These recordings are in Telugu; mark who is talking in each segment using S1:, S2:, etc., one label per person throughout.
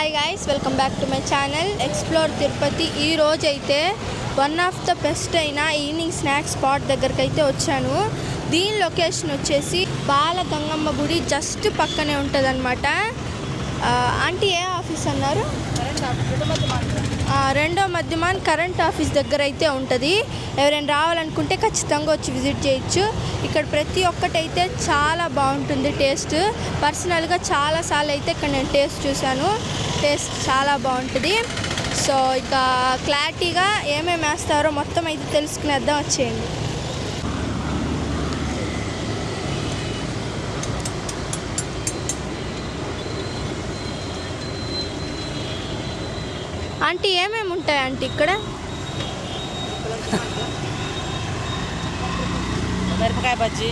S1: Hi guys welcome back to my channel explore Tirupati ఈ రోజైతే వన్ ఆఫ్ ద బెస్ట్ అయిన ఈవినింగ్ స్నాక్స్ స్పాట్ దగ్గరికి అయితే వచ్చాను. దీని లొకేషన్ వచ్చేసి బాలగంగమ్మ గుడి జస్ట్ పక్కనే ఉంటుంది ఆంటీ ఏ ఆఫీస్ అన్నారు? రెండో మధ్యమాన్ కరెంట్ ఆఫీస్ దగ్గర అయితే ఉంటుంది. ఎవరైనా రావాలనుకుంటే ఖచ్చితంగా వచ్చి విజిట్ చేయొచ్చు. ఇక్కడ ప్రతి ఒక్కటైతే చాలా బాగుంటుంది టేస్ట్. పర్సనల్గా చాలాసార్లు అయితే ఇక్కడ నేను టేస్ట్ చూశాను. టేస్ట్ చాలా బాగుంటుంది. సో ఇక క్లారిటీగా ఏమేమి వేస్తారో మొత్తం అయితే తెలుసుకునేద్దాం. వచ్చేయండి. ఆంటీ ఏమేమి ఉంటాయి ఆంటీ ఇక్కడ?
S2: మిరపకాయ బజ్జీ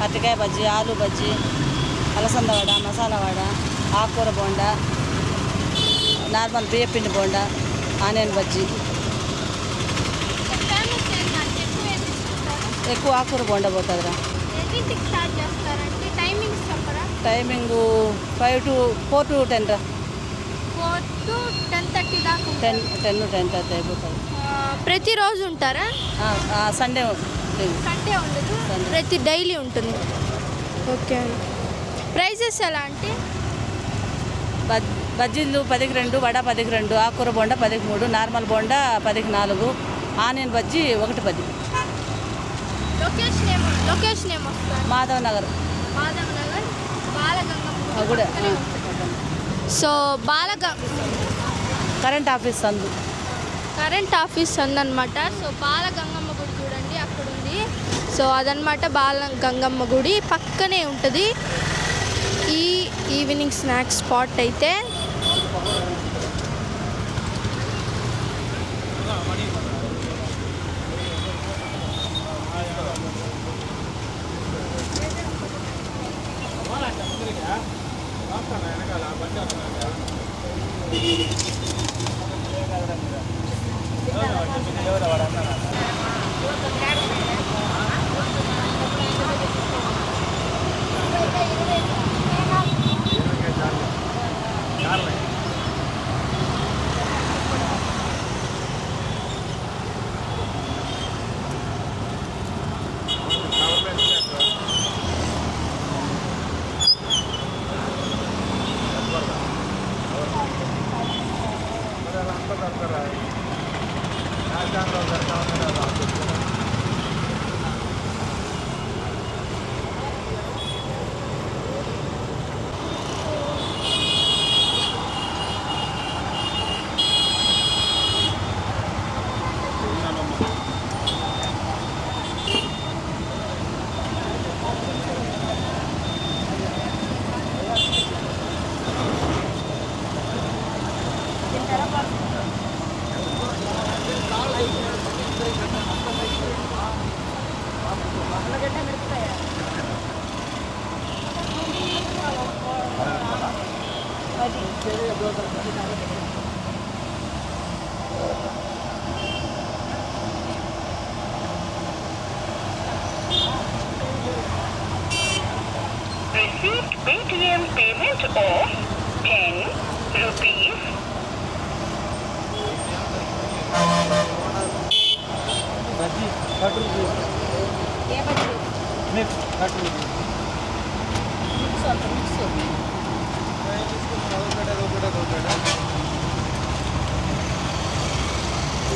S2: పత్తికాయ బజ్జీ ఆలు బజ్జీ అలసంద వడ మసాలా వడ ఆకుకూర బోండా నార్మల్ బియ్య పిండి బోండా ఆనియన్ బజ్జీ. ఎక్కువ ఆకుకూర bonda పోతుందిరా. Timing five to four to ten రా
S1: ఫోర్ టు టెన్ థర్టీ దాకా
S2: టెన్ టెన్ టెన్ థర్టీ అయిపోతుంది
S1: ప్రతిరోజు ఉంటారా?
S2: సండే
S1: సండే ఉండదు.
S2: Sunday.
S1: ప్రతి డైలీ ఉంటుంది. ఓకే అండి. ప్రైజెస్ ఎలా అంటే?
S2: బజ్ బజ్జీలు పదికి రెండు వడ పదికి రెండు ఆకుకూర బోండా పదికి మూడు నార్మల్ బోండా పదికి నాలుగు ఆనియన్ బజ్జీ ఒకటి పది.
S1: లొకేషన్ ఏమో లొకేషన్ ఏమో వస్తుంది
S2: మాధవ్ నగర్
S1: మాధవ్ నగర్ ఉంటుంది. సో బాలగ
S2: కరెంట్ ఆఫీస్ సందు.
S1: కరెంట్ ఆఫీస్ అందనమాట సో బాల గంగమ్మ గుడి చూడండి అక్కడ ఉంది సో అదనమాట బాల గంగమ్మ గుడి. పక్కనే ఉంటుంది ఈ ఈవినింగ్ స్నాక్స్ స్పాట్ అయితే.
S3: grande. No, no, yo la baranda.
S4: कर रहा है क्या जान रहा है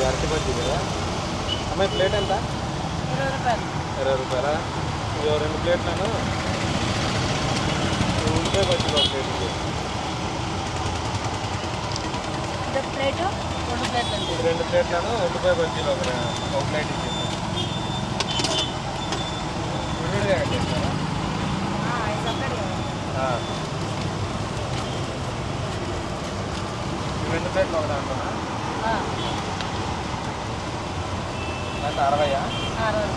S4: అరటి బజ్జీ కదా? అమ్మాయి ప్లేట్ ఎంత?
S2: ఇరవై రూపాయలు.
S4: ఇరవై రూపాయలా? ఇదో రెండు ప్లేట్లను. ఉల్లిపాయ బజ్జీలు ఒక ప్లేట్
S2: ప్లేటు రెండు
S4: ప్లేట్లను ఉల్లిపాయ బజ్జీలు ఒక ప్లేట్ ఇచ్చేసి విడివిడిగా కట్టేస్తారా ఆ. ఈ రెండు ప్లేట్లు ఒక దాంట్లోనా ఎంత అరవయా?
S2: అరవై.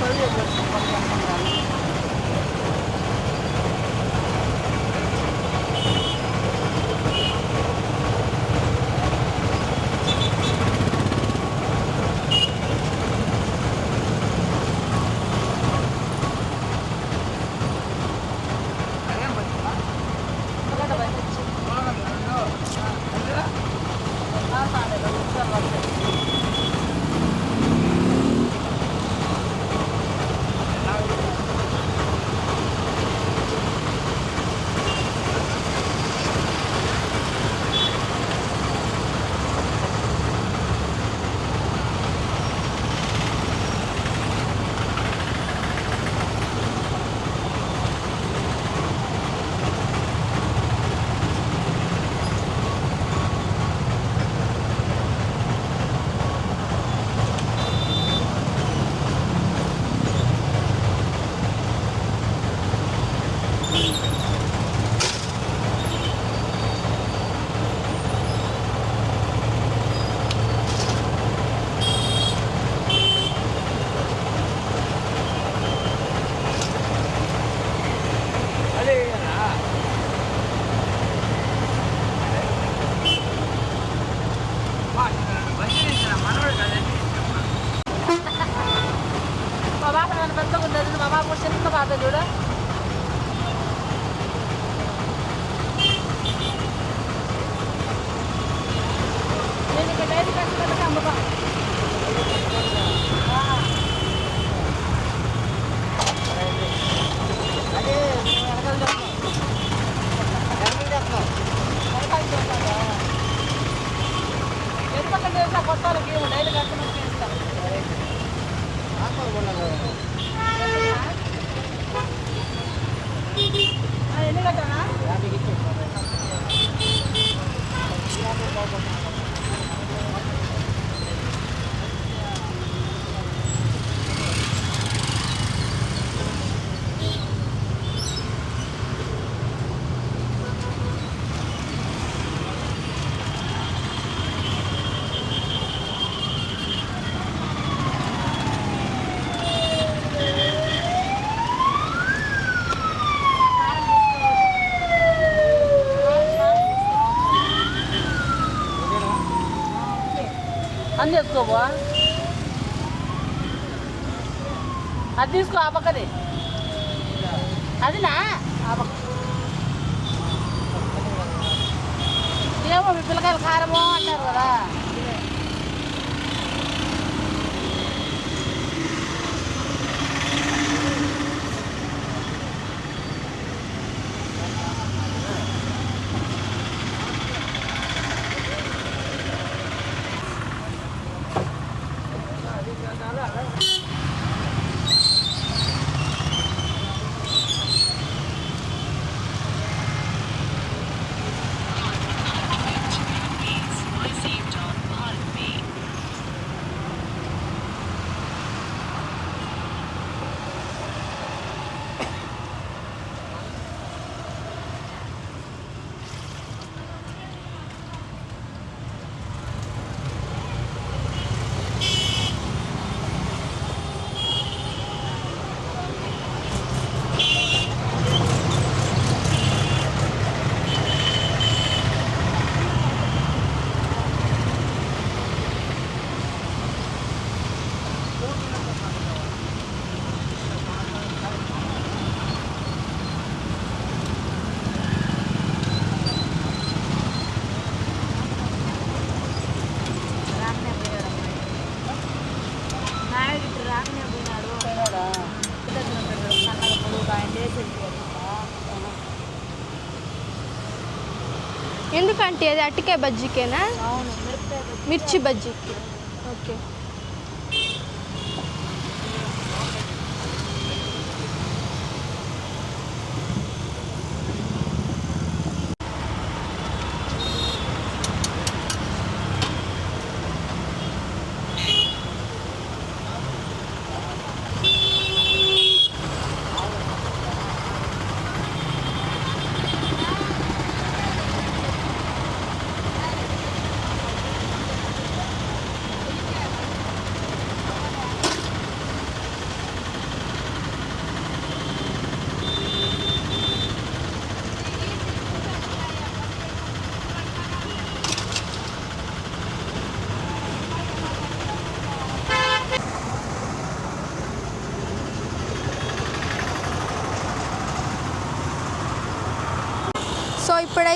S2: Поверь, 包包包包。వేసుకోబా అది తీసుకో ఆ పక్కది. అదినా? ఆ పక్క. ఏమో మీ పిల్లకాయలు కారమో అంటారు కదా.
S1: ఎందుకంటే అది అట్టికాయ బజ్జీకేనా? మిర్చి బజ్జీకి. ఓకే.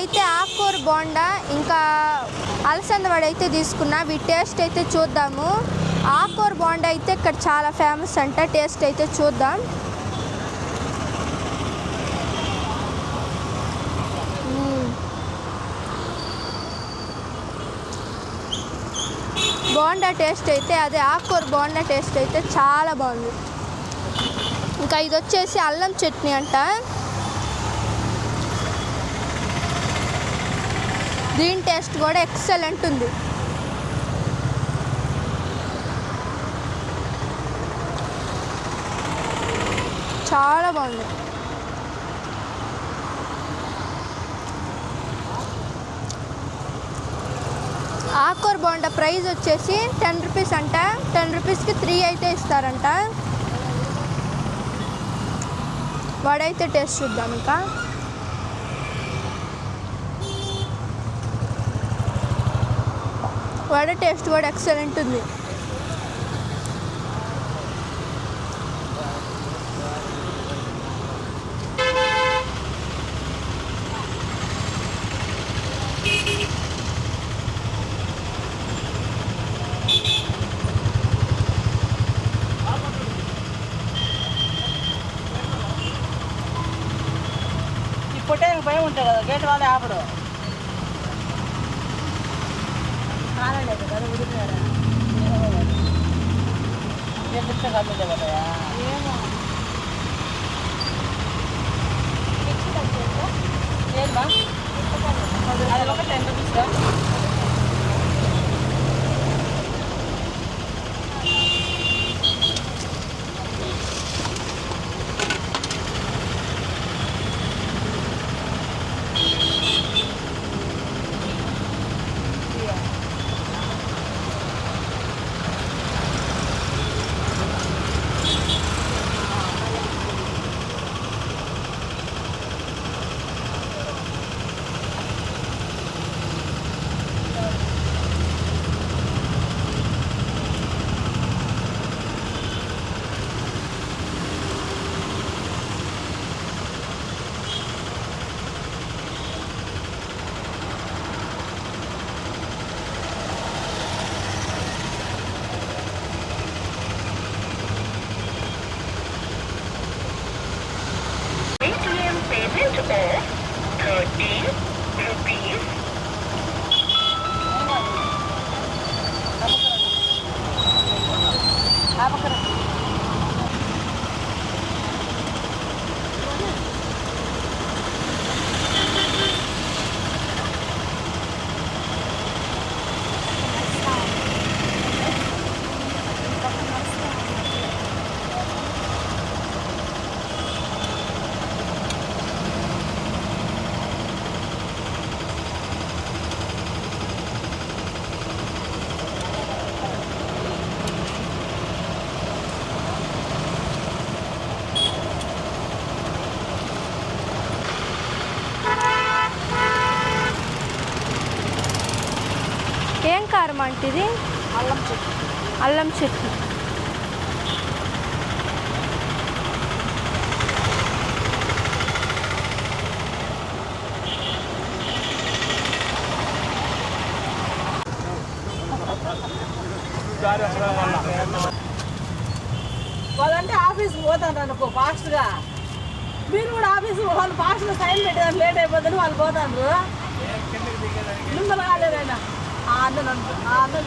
S1: అయితే ఇప్పుడైతే ఆకుకూర బోండా ఇంకా అలసంద వడ అయితే తీసుకున్నా. వీటి టేస్ట్ అయితే చూద్దాము. ఆకుకూర బోండా అయితే ఇక్కడ చాలా ఫేమస్ అంట. టేస్ట్ అయితే చూద్దాం. బోండా టేస్ట్ అయితే అదే ఆకుకూర బోండా టేస్ట్ అయితే చాలా బాగుంది. ఇంకా ఇది వచ్చేసి అల్లం చట్నీ అంట. దీని టేస్ట్ కూడా ఎక్సలెంట్ ఉంది. చాలా బాగుంది. ఆకూర బోండా ప్రైస్ వచ్చేసి టెన్ రూపీస్ అంట. టెన్ రూపీస్కి త్రీ అయితే ఇస్తారంట. వాడైతే టేస్ట్ చూద్దాం ఇంకా. వడ టేస్ట్ కూడా ఎక్సలెంట్ ఉంది.
S2: ఈ భయం ఉంటుంది కదా గేట్ వాళ్ళే ఆపడు అది ఒక టెన్
S1: ఏం కారం అంటే ఇది
S2: అల్లం చెట్టు
S1: అల్లం
S4: వాళ్ళ
S2: వాళ్ళంటే ఆఫీస్కి పోతాను అనుకో ఫాస్ట్గా. మీరు కూడా ఆఫీస్కి వాళ్ళు ఫాస్ట్గా సైన్ పెట్టేదాన్ని లేట్ అయిపోతుంది వాళ్ళు పోతాను మిమ్మల్ని కాలేదైనా ఆ అన్న నన్ను ఆ అన్న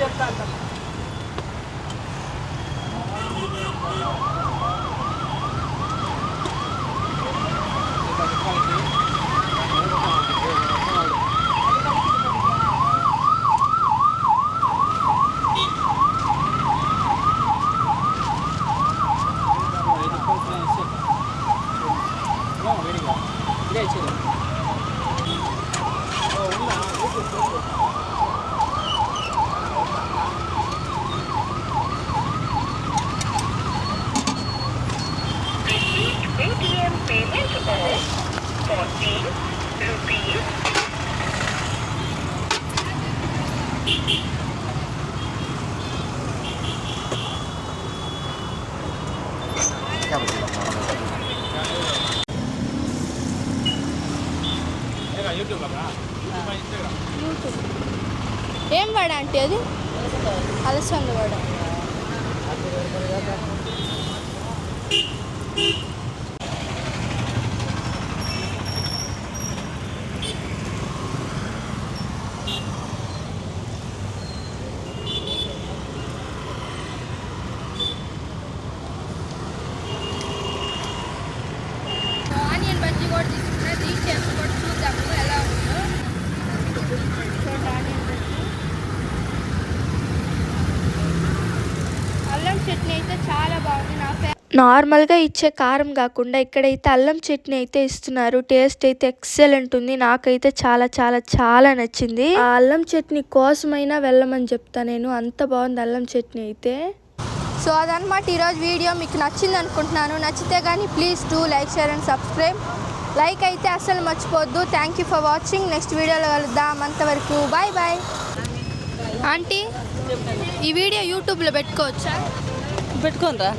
S1: వడ అంటే అది? అలసంద వడ ఆనియన్ బజ్జీ కూడా తీసుకున్నా దీని చేసి కూడా చూద్దాము ఎలా ఉందో చూడండి ఆనియన్ బజ్జీ అల్లం చట్నీ అయితే చాలా బాగుంది. నా ఫే నార్మల్గా ఇచ్చే కారం కాకుండా ఇక్కడైతే అల్లం చట్నీ అయితే ఇస్తున్నారు. టేస్ట్ అయితే ఎక్సలెంట్ ఉంది. నాకైతే చాలా చాలా చాలా నచ్చింది. ఆ అల్లం చట్నీ కోసమైనా వెళ్ళమని చెప్తా నేను. అంత బాగుంది అల్లం చట్నీ అయితే. సో అదనమాట ఈరోజు వీడియో. మీకు నచ్చింది అనుకుంటున్నాను. నచ్చితే కానీ please do like share and subscribe. Like అయితే అస్సలు మర్చిపోవద్దు thank you for watching. Next వీడియోలో కలుద్దాం. అంతవరకు బాయ్ బాయ్ ఆంటీ ఈ వీడియో యూట్యూబ్లో పెట్టుకోవచ్చా?
S2: పెట్టుకోనరా